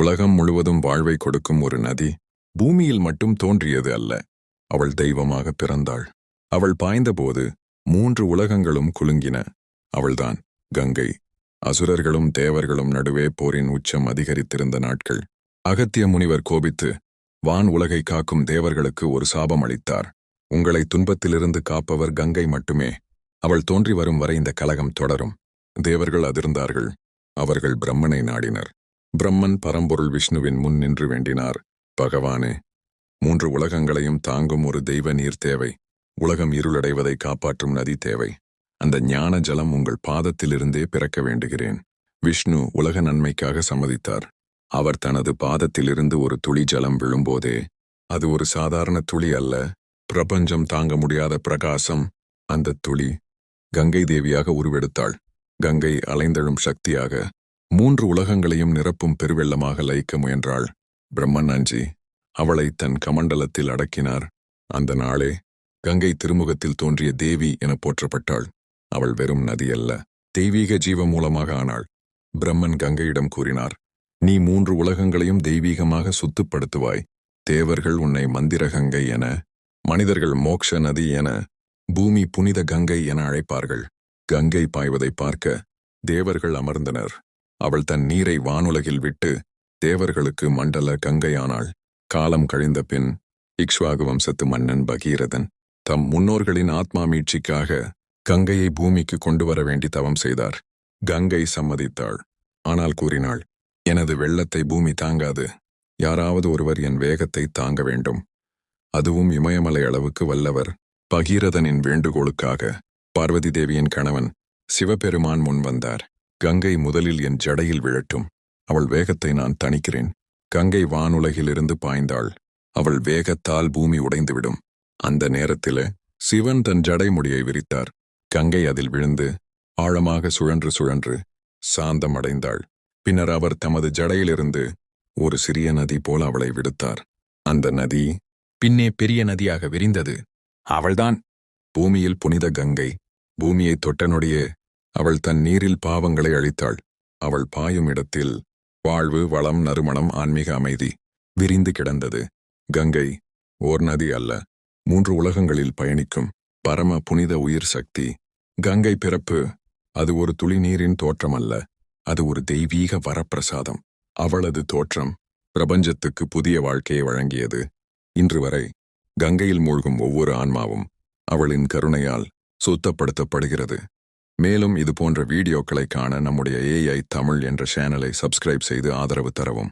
உலகம் முழுவதும் வாழ்வை கொடுக்கும் ஒரு நதி பூமியில் மட்டும் தோன்றியது அல்ல. அவள் தெய்வமாக பிறந்தாள். அவள் பாய்ந்தபோது மூன்று உலகங்களும் குலுங்கின. அவள்தான் கங்கை. அசுரர்களும் தேவர்களும் நடுவே போரின் உச்சம் அதிகரித்திருந்த நாட்கள். அகத்திய முனிவர் கோபித்து வான் உலகை காக்கும் தேவர்களுக்கு ஒரு சாபம் அளித்தார். உங்களை துன்பத்திலிருந்து காப்பவர் கங்கை மட்டுமே. அவள் தோன்றி வரும் வரை இந்த கலகம் தொடரும். தேவர்கள் அதிர்ந்தார்கள். அவர்கள் பிரம்மனை நாடினர். பிரம்மன் பரம்பொருள் விஷ்ணுவின் முன் நின்று வேண்டினார். பகவானே மூன்று உலகங்களையும் தாங்கும் ஒரு தெய்வ நீர் தேவை. உலகம் இருளடைவதை காப்பாற்றும் நதி தேவை. அந்த ஞான ஜலம் உங்கள் பாதத்திலிருந்தே பிறக்க வேண்டுகிறேன். விஷ்ணு உலக நன்மைக்காக சம்மதித்தார். அவர் தனது பாதத்திலிருந்து ஒரு துளி ஜலம் விழும்போதே அது ஒரு சாதாரண துளி அல்ல. பிரபஞ்சம் தாங்க முடியாத பிரகாசம். அந்த துளி கங்கை தேவியாக உருவெடுத்தாள். கங்கை அலைந்தழும் சக்தியாக மூன்று உலகங்களையும் நிரப்பும் பெருவெள்ளமாக லயிக்க முயன்றாள் பிரம்மன் அஞ்சி அவளை தன் கமண்டலத்தில் அடக்கினார். அந்த நாளே கங்கை திருமுகத்தில் தோன்றிய தேவி என போற்றப்பட்டாள். அவள் வெறும் நதியல்ல தெய்வீக ஜீவ மூலமாக ஆனாள். பிரம்மன் கங்கையிடம் கூறினார் நீ மூன்று உலகங்களையும் தெய்வீகமாக சுத்துப்படுத்துவாய். தேவர்கள் உன்னை மந்திர கங்கை என மனிதர்கள் மோக்ஷ நதி என பூமி புனித கங்கை என அழைப்பார்கள். கங்கை பாய்வதை பார்க்க தேவர்கள் அமர்ந்தனர். அவள் தன் நீரை வானுலகில் விட்டு தேவர்களுக்கு மண்டல கங்கையானாள். காலம் கழிந்த பின் இக்ஷ்வாகு வம்சத்து மன்னன் பகீரதன் தம் முன்னோர்களின் ஆத்மா மீட்சிக்காக கங்கையை பூமிக்கு கொண்டு வர வேண்டி தவம் செய்தார். கங்கை சம்மதித்தாள். ஆனால் கூறினாள் எனது வெள்ளத்தை பூமி தாங்காது. யாராவது ஒருவர் என் வேகத்தை தாங்க வேண்டும். அதுவும் இமயமலை அளவுக்கு வல்லவர். பகீரதனின் வேண்டுகோளுக்காக பார்வதி தேவியின் கணவன் சிவபெருமான் முன் வந்தார். கங்கை முதலில் என் ஜடையில் விழட்டும். அவள் வேகத்தை நான் தணிக்கிறேன். கங்கை வானுலகிலிருந்து பாய்ந்தாள். அவள் வேகத்தால் பூமி உடைந்துவிடும். அந்த நேரத்திலே சிவன் தன் ஜடைமுடியை விரித்தார். கங்கை அதில் விழுந்து ஆழமாக சுழன்று சுழன்று சாந்தம் அடைந்தாள். பின்னர் அவர் தமது ஜடையிலிருந்து ஒரு சிறிய நதி போல அவளை விடுத்தார். அந்த நதி பின்னே பெரிய நதியாக விரிந்தது. அவள்தான். பூமியில் புனித கங்கை. பூமியை தொட்டனுடைய அவள் தன் நீரில் பாவங்களை அழித்தாள். அவள் பாயும் இடத்தில் வாழ்வு வளம் நறுமணம் ஆன்மீக அமைதி விரிந்து கிடந்தது. கங்கை ஓர் நதி அல்ல மூன்று உலகங்களில் பயணிக்கும் பரம புனித உயிர் சக்தி. கங்கை பிறப்பு அது ஒரு துளி நீரின் தோற்றம் அல்ல அது ஒரு தெய்வீக வரப்பிரசாதம். அவளது தோற்றம் பிரபஞ்சத்துக்கு புதிய வாழ்க்கையை வழங்கியது. இன்று வரை கங்கையில் மூழ்கும் ஒவ்வொரு ஆன்மாவும் அவளின் கருணையால் சுத்தப்படுத்தப்படுகிறது. மேலும் இது போன்ற வீடியோக்களை காண நம்முடைய ஏஐ தமிழ் என்ற சேனலை சப்ஸ்கிரைப் செய்து ஆதரவு தரவும்.